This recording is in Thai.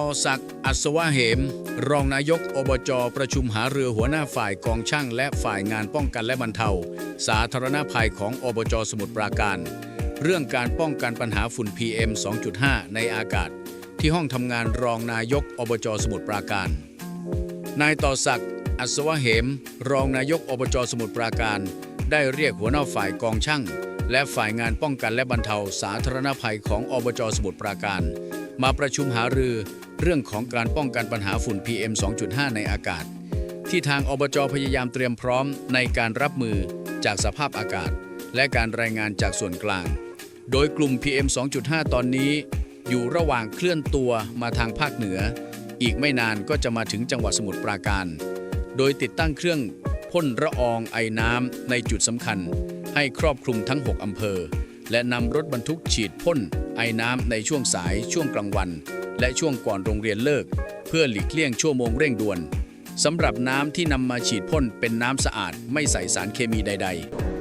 อศักดิ์อัศวะเหม รองนายกอบจ ประชุมหาเรือหัวหน้าฝ่ายกองช่างและฝ่ายงานป้องกันและบรรเทา สาธารณภัยของอบจสมุทรปราการ เรื่องการป้องกันปัญหาฝุ่น PM 2.5 ในอากาศ ที่ห้องทำงานรองนายกอบจสมุทรปราการ นายต่อศักดิ์อัศวะเหม รองนายกอบจสมุทรปราการ ได้เรียกหัวหน้าฝ่ายกองช่าง และฝ่ายงานป้องกันและบรรเทา สาธารณภัยของอบจสมุทรปราการ มาประชุมหารือ เรื่องของการป้องกันปัญหาฝุ่น PM 2.5 ในอากาศ ที่ทางอบจพยายามเตรียมพร้อมในการรับมือจากสภาพอากาศ และการรายงานจากส่วนกลาง โดยกลุ่ม PM 2.5 ตอนนี้ อยู่ระหว่างเคลื่อนตัวมาทางภาคเหนือ อีกไม่นานก็จะมาถึงจังหวัดสมุทรปราการ โดยติดตั้งเครื่องพ่นละอองไอน้ำในจุดสำคัญ ให้ครอบคลุมทั้ง 6 อำเภอ และนำรถบรรทุกฉีดพ่นไอน้ำในช่วงสายช่วงกลางวัน และช่วงก่อนโรงเรียนเลิก เพื่อหลีกเลี่ยงชั่วโมงเร่งด่วนสำหรับน้ำที่นำมาฉีดพ่นเป็นน้ำสะอาดไม่ใส่สารเคมีใด ๆ